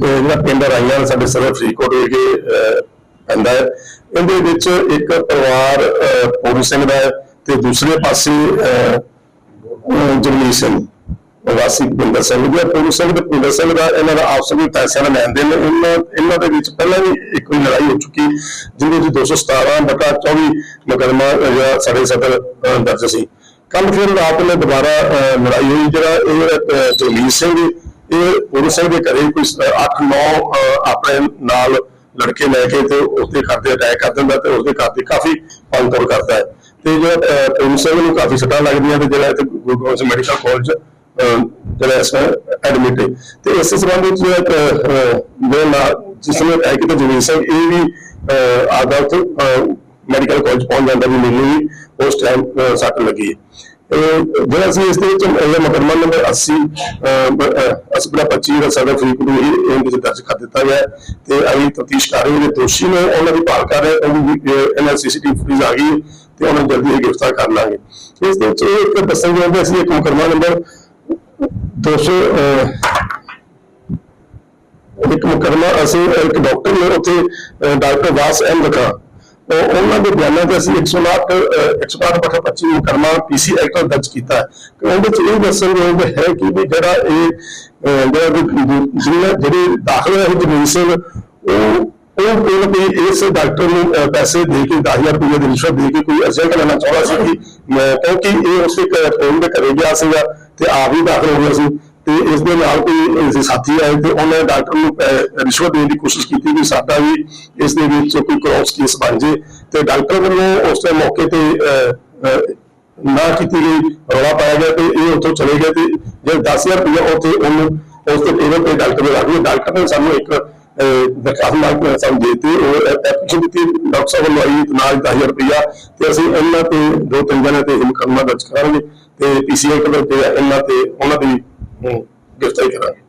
ਜਿਹੜਾ ਪਿੰਡ ਰਾਈਆਂ ਸਾਡੇ ਸਰਵ ਫਰੀਦਕੋਟ ਵਿਖੇ ਪੈਂਦਾ ਹੈ। ਇਹਦੇ ਵਿੱਚ ਇੱਕ ਪਰਿਵਾਰ ਅਹ, ਸਿੰਘ ਦਾ ਤੇ ਦੂਸਰੇ ਪਾਸੇ ਜਗਮੀਤ ਸਿੰਘ ਵਾਸੀ ਭਿੰਦਰ ਸਿੰਘ। ਦਾ ਪੂਰਨ ਸਿੰਘ ਤੇ ਭਿੰਦਰ ਸਿੰਘ ਦਾ ਇਹਨਾਂ ਦਾ ਆਪਸ ਵਿੱਚ ਪੈਸਿਆਂ ਦਾ ਲੈਣ ਦੇਣ ਇਹਨਾਂ ਇਹਨਾਂ ਦੇ ਵਿੱਚ ਪਹਿਲਾਂ ਵੀ ਇੱਕ ਵੀ ਲੜਾਈ ਹੋ ਚੁੱਕੀ ਜਿਹਦੇ ਵਿੱਚ 217 ਬਟਾ 24 ਮੁਕੱਦਮਾ ਜਿਹੜਾ ਸਾਡੇ ਸਦਰ ਦਰਜ ਸੀ। ਕੱਲ ਫਿਰ ਰਾਤ ਨੂੰ ਦੁਬਾਰਾ ਅਹ, ਲੜਾਈ ਹੋਈ ਜਿਹੜਾ ਇਹ ਜਗਮੀਤ ਸਿੰਘ ਇਹ ਪੂਰਨ ਸਿੰਘ ਦੇ ਘਰੇ ਕੋਈ 8-9 ਆਪਣੇ ਨਾਲ ਲੜਕੇ ਲੈ ਕੇ ਤੇ ਉਸਦੇ ਘਰ ਤੇ ਅਟੈਕ ਕਰ ਦਿੰਦਾ ਤੇ ਉਸਦੇ ਘਰ ਤੇ ਕਾਫੀ ਪੰਤਰ ਕਰਦਾ ਹੈ। ਤੇ ਜਿਹੜਾ ਅਹ, ਪੂਰਨ ਨੂੰ ਕਾਫੀ ਸੱਟਾਂ ਲੱਗਦੀਆਂ ਤੇ ਜਿਹੜਾ ਇੱਥੇ ਗੁਰੂ ਗੋਬਿੰਦ ਸਿੰਘ ਮੈਡੀਕਲ ਕਾਲਜ ਜਿਹੜਾ ਇਸ ਐਡਮਿਟ ਹੈ। ਤੇ ਇਸ ਸੰਬੰਧ ਵਿੱਚ ਜਿਹੜਾ ਇੱਕ, ਅਹ, ਜੋ ਜਿਸ ਨੇ ਅਟੈਕ ਕੀਤਾ ਜਮੀਨ ਸਿੰਘ ਇਹ ਵੀ ਆਦਤ ਮੈਡੀਕਲ ਕਾਲਜ ਪਹੁੰਚ ਜਾਂਦਾ ਵੀ ਮੈਨੂੰ ਵੀ ਉਸ ਟਾਈਮ ਸੱਟ ਲੱਗੀ ਹੈ। ਜਿਹੜਾ ਅਸੀਂ ਇਸ ਦੇ ਵਿੱਚ ਇਹ ਮੁਕੱਦਮਾ ਨੰਬਰ 80 ਅਸਪਰਾ 25 ਦਾ ਸਦਰ ਫਰੀਦਕੋਟ ਨੂੰ ਇਹ ਵਿੱਚ ਦਰਜ ਕਰ ਦਿੱਤਾ ਗਿਆ ਤੇ ਅਸੀਂ ਤਫਤੀਸ਼ ਕਰ ਰਹੇ ਹਾਂ ਦੋਸ਼ੀ ਨੇ ਉਹਨਾਂ ਦੀ ਭਾਲ ਕਰ ਰਹੇ ਉਹ ਵੀ ਅਹ, ਇਹਨਾਂ ਆ ਗਈ ਤੇ ਉਹਨਾਂ ਨੂੰ ਜਲਦੀ ਹੀ ਗ੍ਰਿਫਤਾਰ ਕਰ ਲਾਂਗੇ। ਇਸ ਦੇ ਵਿੱਚ ਇਹ ਇੱਕ ਦੱਸਣ ਚਾਹੁੰਦੇ ਅਸੀਂ ਇੱਕ ਮੁਕੱਦਮਾ ਨੰਬਰ 200 ਇੱਕ ਮੁਕੱਦਮਾ ਅਸੀਂ ਇੱਕ ਡਾਕਟਰ ਨੇ ਉੱਥੇ ਡਾਕਟਰ ਵਾਸ ਅਹਿਮਦ ਖਾਨ ਉਹਨਾਂ ਦੇ ਬਿਆਨਾਂ ਤੇ ਅਸੀਂ 108 ਅਹ, 108 ਬਟਾ 25 ਮੁਕੱਦਮਾ ਪੀਸੀ ਐਕਟ ਦਰਜ ਕੀਤਾ ਕਿ ਉਹਦੇ ਚ ਇਹ ਦੱਸਣ ਯੋਗ ਹੈ ਕਿ ਵੀ ਜਿਹੜਾ ਇਹ ਜਿਹੜਾ ਜਿਹੜੇ ਦਾਖਲ ਹੋਏ ਜਮੀਨ ਉਹ ਉਹ ਕੋਈ ਨਾ ਇਸ ਡਾਕਟਰ ਨੂੰ ਪੈਸੇ ਦੇ ਕੇ 10000 ਰੁਪਏ ਦੀ ਰਿਸ਼ਵਤ ਦੇ ਕੇ ਕੋਈ ਅਰਜ਼ਾ ਲੈਣਾ ਚਾਹੁੰਦਾ ਸੀ ਕਿ ਕਿਉਂਕਿ ਇਹ ਉਸੇ ਕੋਲ ਦੇ ਘਰੇ ਗਿਆ ਸੀਗਾ ਤੇ ਆਪ ਹੀ ਦਾਖਲ ਹੋ ਗਿਆ ਸੀ। ਤੇ ਇਸ ਦੇ ਨਾਲ ਕੋਈ ਸਾਥੀ ਆਏ ਤੇ ਉਹਨੇ ਡਾਕਟਰ ਨੂੰ ਰਿਸ਼ਵਤ ਦੇਣ ਦੀ ਕੋਸ਼ਿਸ਼ ਕੀਤੀ ਕਿ ਸਾਡਾ ਵੀ ਇਸ ਦੇ ਵਿੱਚ ਕੋਈ ਕ੍ਰੋਸ ਕੇਸ ਬਣ ਜੇ। ਤੇ ਡਾਕਟਰ ਵੱਲੋਂ ਉਸ ਦੇ ਮੌਕੇ ਤੇ ਨਾ ਕੀਤੀ ਗਈ, ਰੌਲਾ ਪਾਇਆ ਗਿਆ ਤੇ ਇਹ ਉੱਥੋਂ ਚਲੇ ਗਏ ਤੇ ਜੇ 10000 ਰੁਪਏ ਉੱਥੇ ਉਹਨੂੰ, ਉਸ ਤੋਂ ਟੇਬਲ ਤੇ ਡਾਕਟਰ ਨੇ ਰੱਖ ਲਿਆ ਡਾਕਟਰ ਨੇ ਸਾਨੂੰ ਇੱਕ ਦਰਖਾਸਤ ਨਾਲ ਸਾਨੂੰ ਦੇ ਦਿੱਤੀ। ਉਹ ਐਪਲੀਕੇਸ਼ਨ ਦਿੱਤੀ, ਡਾਕਟਰ ਸਾਹਿਬ ਵੱਲੋਂ ਆਈ ਤੇ ਨਾਲ 10000 ਰੁਪਇਆ ਤੇ ਅਸੀਂ ਇਹਨਾਂ ਤੇ ਦੋ ਤਿੰਨ ਜਣੇ ਤੇ ਮੁਕੱਦਮਾ ਦਰਜ ਕਰਾਂਗੇ ਤੇ ਪੀਸੀਆਈ ਕੋਲ ਤੇ ਇਹਨਾਂ ਤੇ ਉਹਨਾਂ ਦੀ ਅਮ, ਗ੍ਰਿਫਤਾਰੀ ਕਰਾਂਗੇ